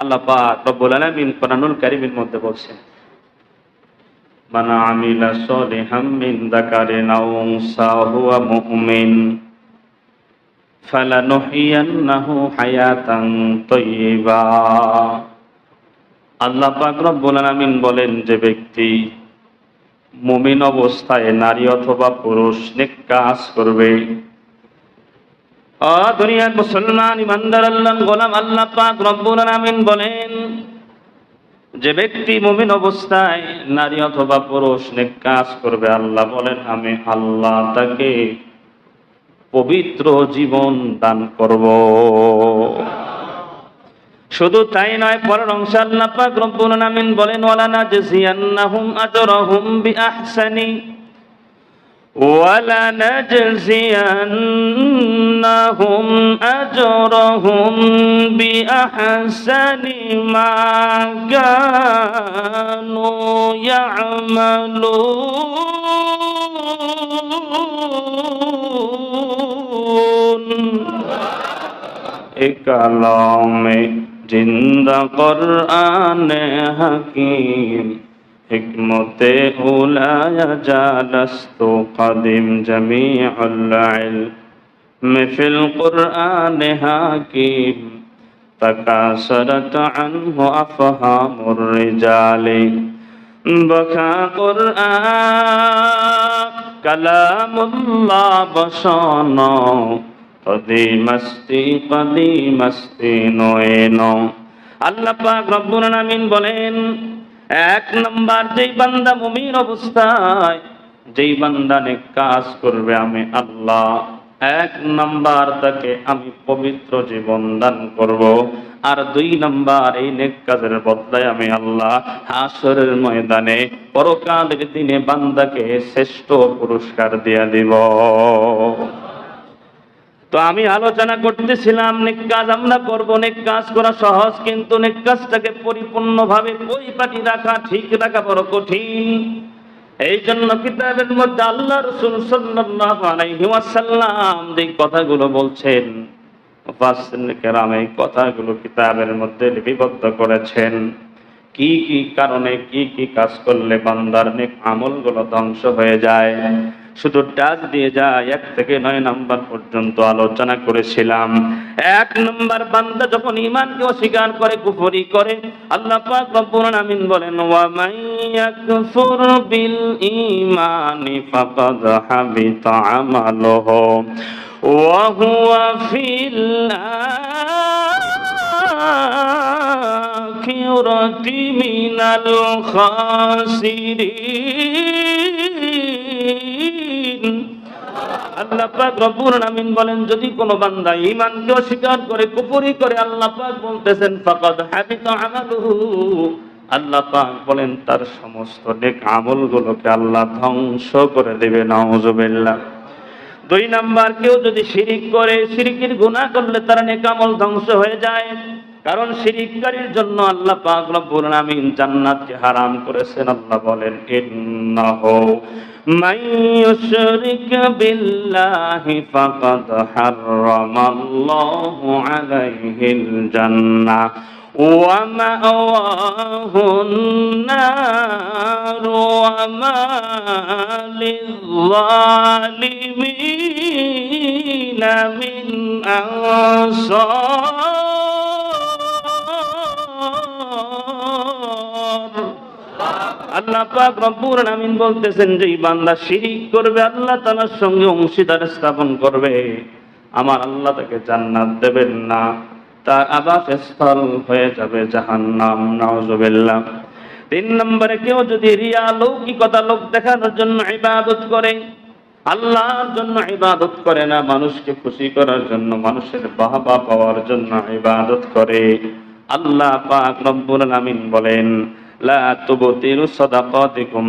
আল্লাহ পাক রব্বুল আলামিন কোরআনুল কারীমের মধ্যে বলছেন, মান আমিলা মিন যাকারিন আও উনসা মুমিন, ফালানুহিয়ান্নাহু হায়াতান আল্লাহ পাক রব্বুল আলামিন বলেন যে ব্যক্তি মুমিন অবস্থায় নারী অথবা পুরুষ নেক কাজ করবে। দুনিয়ার মুসলমান, ইমানদার আল্লাহ, গোলাম আল্লাহ পাক রব্বুল আলামিন বলেন, যে ব্যক্তি মুমিন অবস্থায় নারী অথবা পুরুষ নেক কাজ করবে, আল্লাহ বলেন, আমি আল্লাহ তাকে পবিত্র জীবন দান করব। শুধু তাই নয়, পরের অংশ আল্লাহ পাক রব্বুল আলামিন বলেন ওয়ালা নাজজিয়ান্নাহুম আজরাহুম বিআহসানি। ওয়ালা নাজজিয়ান্নাহুম আজরাহুম বিআহসানি মা কানু ইয়ামালুন। কালামে জিন্দা কোরআন হাকিম হিকমতে উলায়া জালস্তু কদিম জমিউল ইলম ফিল কোরআন হাকিম تكاثرت عنه أفهام الرجال بكى قرآن كلام الله بشانا কদি মস্তি কদি মস্তি নয়নো আল্লাহ পাক রব্বুল আলামিন বলেন এক নম্বর, যেই বান্দা মুমিন অবস্থায়, যেই বান্দা নেক কাজ করবে, আমি আল্লাহ। এক নাম্বার, তাকে আমি পবিত্র জীবন দান করব। আর দুই নাম্বার, এই নেক কাজের বদলায় আমি আল্লাহ হাসরের ময়দানে পরকালের দিনে বান্দাকে শ্রেষ্ঠ পুরস্কার দিয়া দিব। তো আমি আলোচনা করতেছিলাম, নেক কাজ আমরা করব, নেক কাজ করা সহজ, কিন্তু নেক কাজটাকে পরিপূর্ণভাবে পরিপাটি রাখা, ঠিক রাখা বড় কঠিন। এই জন্য কিতাবের মধ্যে আল্লাহ রসুল ওয়াসাল্লাম যে কথাগুলো বলছেন কেরাম এই কথাগুলো কিতাবের মধ্যে লিপিবদ্ধ করেছেন। কি কি কারণে কি কি কাজ করলে বান্দার নেক আমলগুলো ধ্বংস হয়ে যায়? শুধু টাচ দিয়ে যায়, এক থেকে নয় নাম্বার পর্যন্ত আলোচনা করেছিলাম। এক নাম্বার বান্দা যখন ইমানকে অস্বীকার করে, কুফরি করে, আল্লাহ পাক রব্বুল আমিন বলেন ওয়া মাইয়াকফুর বিল ঈমানি ফাকাদ হাবিতা আমালুহু ওয়া হুয়া ফিল আখিরাতি মিনাল খাসিরিন। আল্লাহ পাক রব্বুল বলেন, যদি কোনো বান্দা ঈমানকে অস্বীকার করে, কুফরি করে, আল্লাহ পাক বলতেছেন, ফাকাদ আমালুহু। আল্লাহ পাক বলেন, তার সমস্ত নেক আমলগুলোকে আল্লাহ ধ্বংস করে দেবে, নাউজুবিল্লাহ। দুই নাম্বার, কেউ যদি শিরিক করে, শিরিকের গুনাহ করলে তার নেক আমল ধ্বংস হয়ে যায়। কারণ শিরিককারীর জন্য আল্লাহ পাক রব্বুল আমিন জান্নাতকে হারাম করেছেন আল্লাহ বলেন ইন্নাহু মান ইউশরিক বিল্লাহি ফাকাদ হারামাল্লাহু আলাইহিল জান্নাহ ومأواه النار وما للظالمين من أنصار আল্লাহ পাক রব্বুল আমিন বলতেছেন যে বান্দা শিরিক করবে, আল্লাহ তাআলার সঙ্গে অংশীদার স্থাপন করবে। আমার আল্লাহ তাকে জান্নাত দেবেন না। তার আবাসস্থল হয়ে যাবে জাহান্নাম, নাউজুবিল্লাহ। তিন নম্বরে কেউ যদি রিয়া, লৌকিকতা, লোক দেখানোর জন্য ইবাদত করে, আল্লাহর জন্য ইবাদত করে না, মানুষকে খুশি করার জন্য, মানুষের বাহবা পাওয়ার জন্য ইবাদত করে। আল্লাহ পাক রব্বুল আমিন বলেন লা তুবতিলু সাদাকাতিকুম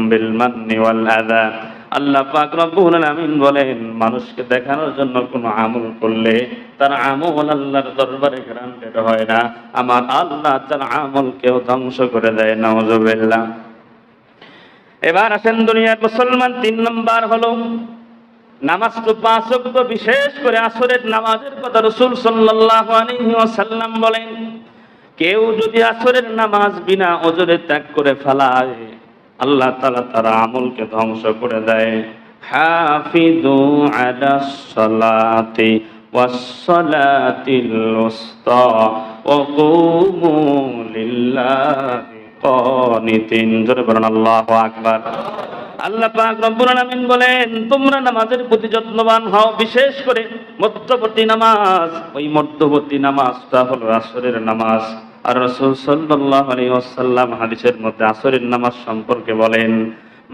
আল্লাহ পাক রব্বুল আমিন বলেন, মানুষকে দেখানোর জন্য কোনো আমল করলে তার আমল আল্লাহর দরবারে গ্রান্টেড হয় না। আমার আল্লাহ তার আমলকেও ধ্বংস করে দেয়, নাউজুবিল্লাহ। এবার আসেন দুনিয়ার মুসলমান, তিন নম্বর হলো, নামাজ তো পাঁচ বিশেষ করে আসরের নামাজের কথা রসুল সাল্লাল্লাহু আলাইহি ওয়াসাল্লাম বলেন কেউ যদি আসরের নামাজ বিনা ওজরে ত্যাগ করে ফেলায়, আল্লাহ তালা তার আমলকে ধ্বংস করে দেয়। বলেন, আল্লাহু পাক বলেন, তোমরা নামাজের প্রতি যত্নবান হও, বিশেষ করে মধ্যবর্তী নামাজ। ওই মধ্যবর্তী নামাজটা হলো আসরের নামাজ। আর রাসূল সাল্লাল্লাহু আলাইহি ওয়াসাল্লাম হাদিসের মধ্যে আসরের নামাজ সম্পর্কে বলেন,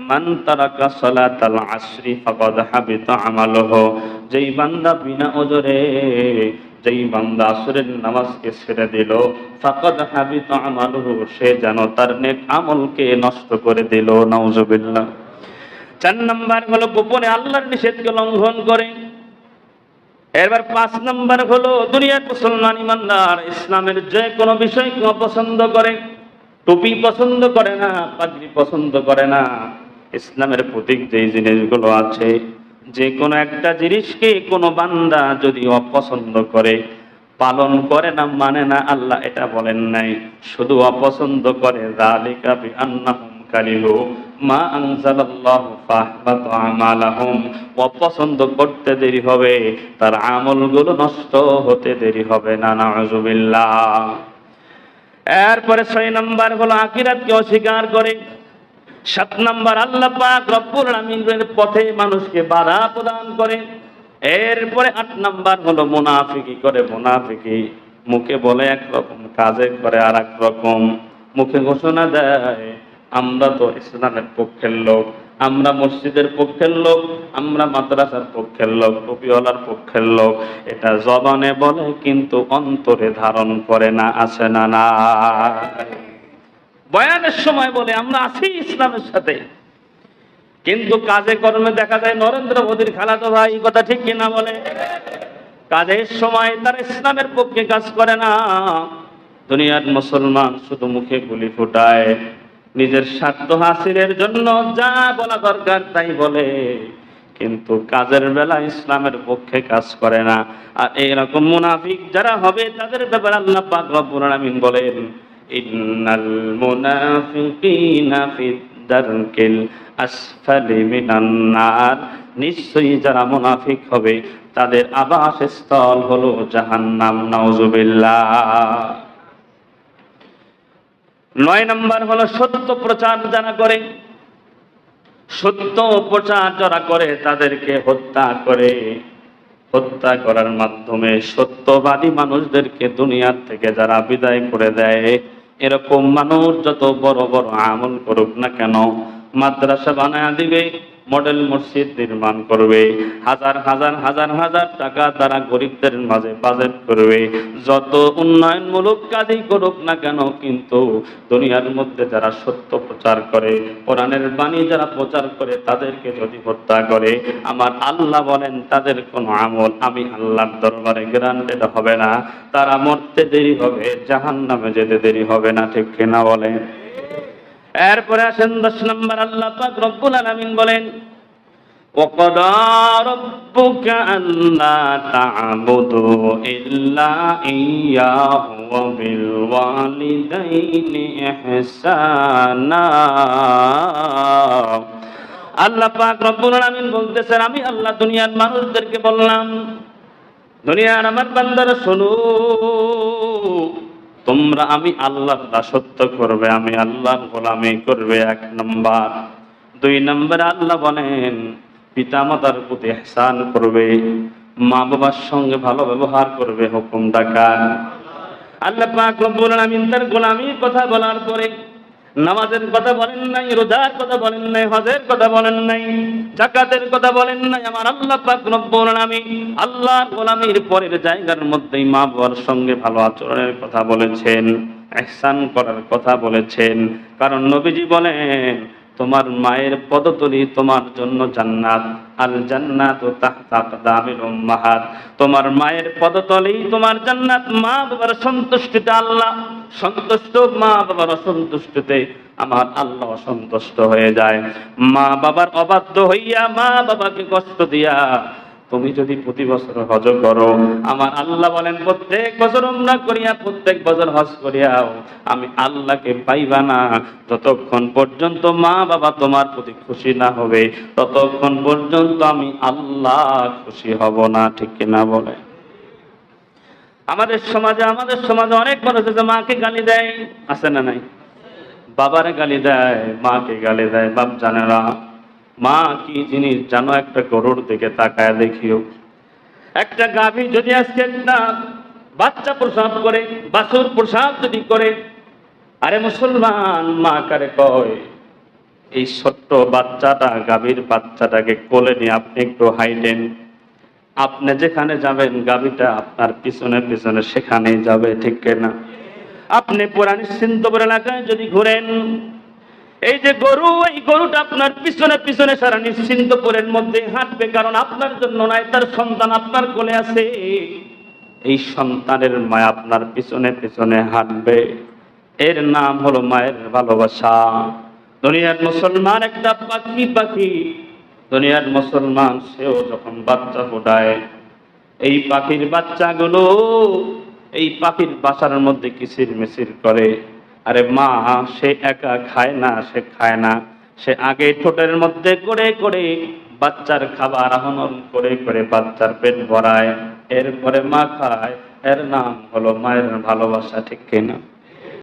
মান তারাকা সালাতাল আসরি ফাকাদ হাবিতা আমালুহু যেই বান্দা বিনা ওজরে, যেই বান্দা আসরের নামাজকে ছেড়ে দিল, ফাকাদ হাবিতা আমালুহু সে যেন তার নেক আমলকে নষ্ট করে দিল, নাউজুবিল্লাহ। চার নাম্বার হলো, গোপনে আল্লাহর নিষেধকে লঙ্ঘন করে। এবার পাঁচ নাম্বার হলো দুনিয়ার মুসলমান ইমানদার, ইসলামের যে কোনো বিষয়কে অপছন্দ করে, টুপি পছন্দ করে না, পাগড়ি পছন্দ করে না। ইসলামের প্রতীক যেই জিনিসগুলো আছে, যে কোনো একটা জিনিসকে কোনো বান্দা যদি অপছন্দ করে, পালন করে না মানে না, আল্লাহ এটা বলেন নাই। শুধু অপছন্দ করে, যালিকা বিআন্নাহুম কারিহু। মা আনজালাল্লাহু ফাহবাত আমালাহুম। অপছন্দ করতে দেরি হবে, তার আমলগুলো নষ্ট হতে দেরি হবে না, নাউজুবিল্লাহ। এরপরে ছয় নম্বর হলো আকিরাতকে অস্বীকার করে। সাত নম্বর, আল্লাহ পাক রব্বুল আলামিনের পথে মানুষকে বাধা প্রদান করে এরপরে আট নাম্বার হলো মুনাফিকি করে, মুনাফিকি মুখে বলে একরকম, কাজে করে আর রকম। মুখে ঘোষণা দেয় আমরা তো ইসলামের পক্ষের লোক, আমরা মসজিদের পক্ষের লোক, আমরা মাদ্রাসার পক্ষের লোক, টুপিওয়ালার পক্ষের লোক। এটা জবানে বলে, কিন্তু অন্তরে ধারণ করে না আছে না না বয়ানের সময় বলে, আমরা আছি ইসলামের সাথে। কিন্তু কাজে কর্মে দেখা যায়, নরেন্দ্র মোদীর খালাতো ভাই কথা ঠিক কিনা বলে? কাজের সময় তার ইসলামের পক্ষে কাজ করে না। দুনিয়ার মুসলমান শুধু মুখে গুলি ফুটায়। নিজের স্বার্থ হাসিলের জন্য যা বলা দরকার তাই বলে। কিন্তু কাজের বেলা ইসলামের পক্ষে কাজ করে না। আর এরকম মুনাফিক যারা হবে, তাদের ব্যাপারে আল্লাহ পাক রব্বুল আলামিন বলেন, ইন্নাল মুনাফিকিনা ফিদ আসফালি মিনান নার। নিশ্চয়ই যারা মুনাফিক হবে, তাদের আবাস স্থল হলো জাহান্নাম, নাউজুবিল্লাহ। নয় নম্বর হলো সত্য প্রচার যারা করে, সত্য প্রচার যারা করে তাদেরকে হত্যা করে। হত্যা করার মাধ্যমে সত্যবাদী মানুষদেরকে দুনিয়ার থেকে যারা বিদায় করে দেয়, এরকম মানুষ যত বড় বড় আমল করুক না কেন, মাদ্রাসা বানায় দিবে মডেল মসজিদ নির্মাণ করবে। হাজার হাজার হাজার হাজার টাকা তারা গরিবদের মাঝে বাজেট করবে। যত উন্নয়নমূলক কাজই করুক না কেন, কিন্তু দুনিয়ার মধ্যে যারা সত্য প্রচার করে, কোরআনের বাণী যারা প্রচার করে, তাদেরকে যদি হত্যা করে, আমার আল্লাহ বলেন, তাদের কোনো আমল আমি আল্লাহর দরবারে গ্রান্টেড হবে না। তারা মরতে দেরি হবে জাহান নামে যেতে দেরি হবে না, ঠিক কিনা বলেন? এরপরে আসেন দশ নম্বর আল্লাহ পাক রব্বুল আলামিন বলেন وقضى ربك ألا تعبدوا إلا إياه وبالوالدين إحسانا আল্লাহ পাক রব্বুল আলামিন বলতেছেন আমি আল্লাহ দুনিয়ার মানুষদেরকে বললাম দুনিয়ার আমার বান্দারা শোনো তোমরা আমি আল্লাহ দাসত্ব করবে, আমি আল্লাহর গোলামি করবে, এক নম্বর। দুই নম্বরে আল্লাহ বলেন, পিতামাতার প্রতি হেসান করবে মা বাবার সঙ্গে ভালো ব্যবহার করবে হুকুম ডাকা আল্লাহ পাক রব্বুল আলামিন তার গোলামির কথা বলার পরে নামাজের কথা বলেন নাই, রোজার কথা বলেন নাই, হজের কথা বলেন নাই জাকাতের কথা বলেন নাই, আমার আল্লাহ পাক রব্বুল আলামিন আল্লাহ গোলামির পরের জায়গার মধ্যেই মা বাবার সঙ্গে ভালো আচরণের কথা বলেছেন ihsan করার কথা বলেছেন। কারণ নবীজি বলেন, তোমার মায়ের পদতলি তোমার জন্য জান্নাত আর জান্নাত তাহতা আকদামিল উম্মাহাত। তোমার মায়ের পদতলি তোমার জান্নাত, মা বাবার সন্তুষ্টিতে আল্লাহ সন্তুষ্ট? মা বাবার অসন্তুষ্টতে আমার আল্লাহ অসন্তুষ্ট হয়ে যায়। মা বাবার অবাধ্য হইয়া, মা বাবাকে কষ্ট দিয়া, তুমি যদি প্রতি বছর হজ করো, আমার আল্লাহ বলেন, প্রত্যেক বছর উমরা করিয়া, প্রত্যেক বছর হজ করিয়াও, আমি আল্লাহকে পাইবা না। যতক্ষণ পর্যন্ত মা বাবা তোমার প্রতি খুশি না হবে, ততক্ষণ পর্যন্ত আমি আল্লাহ খুশি হব না, ঠিক কিনা বলে আমাদের সমাজে আমাদের সমাজে অনেক মানুষ আছে, মাকে গালি দেয়। আছে না নাই? বাবারে গালি দেয়, মাকে গালি দেয়, বাপ জানে না। মা কি জিনিস জানো? একটা গরুর দিকে তাকায় দেখিও। একটা গাভী যদি আজকে না বাচ্চা প্রসাব করে, বাছুর প্রসাব যদি করে, আরে মুসলমান, মা কারে কয়, এই ছোট্ট বাচ্চাটা, গাভীর বাচ্চাটাকে কোলে নিয়ে আপনি একটু হাইটেন। আপনি যেখানে যাবেন গাভীটা আপনার পিছনে পিছনে সেখানেই যাবে, ঠিক না আপনি পুরা নিশ্চিন্তপুর এলাকায় যদি ঘুরেন, এই যে গরু, এই গরুটা আপনার পিছনে পিছনে সারা নিশ্চিন্তপুরের মধ্যে হাঁটবে, কারণ আপনার জন্য নয়, তার সন্তান আপনার কোলে আছে। এই সন্তানের মায় আপনার পিছনে পিছনে হাঁটবে। এর নাম হলো মায়ের ভালোবাসা। দুনিয়ার মুসলমান একটা পাখি পাখি। দুনিয়ার মুসলমান, সেও যখন বাচ্চা ফোটায়, এই পাখির বাচ্চাগুলো এই পাখির বাসার মধ্যে কিচির মিচির করে। আরে মা, সে একা খায় না, সে খায় না। সে আগে ঠোঁটের মধ্যে করে করে বাচ্চার খাবার আহরণ করে করে বাচ্চার পেট ভরায়। এরপরে মা খায়, এর নাম হলো মায়ের ভালোবাসা, ঠিক কিনা?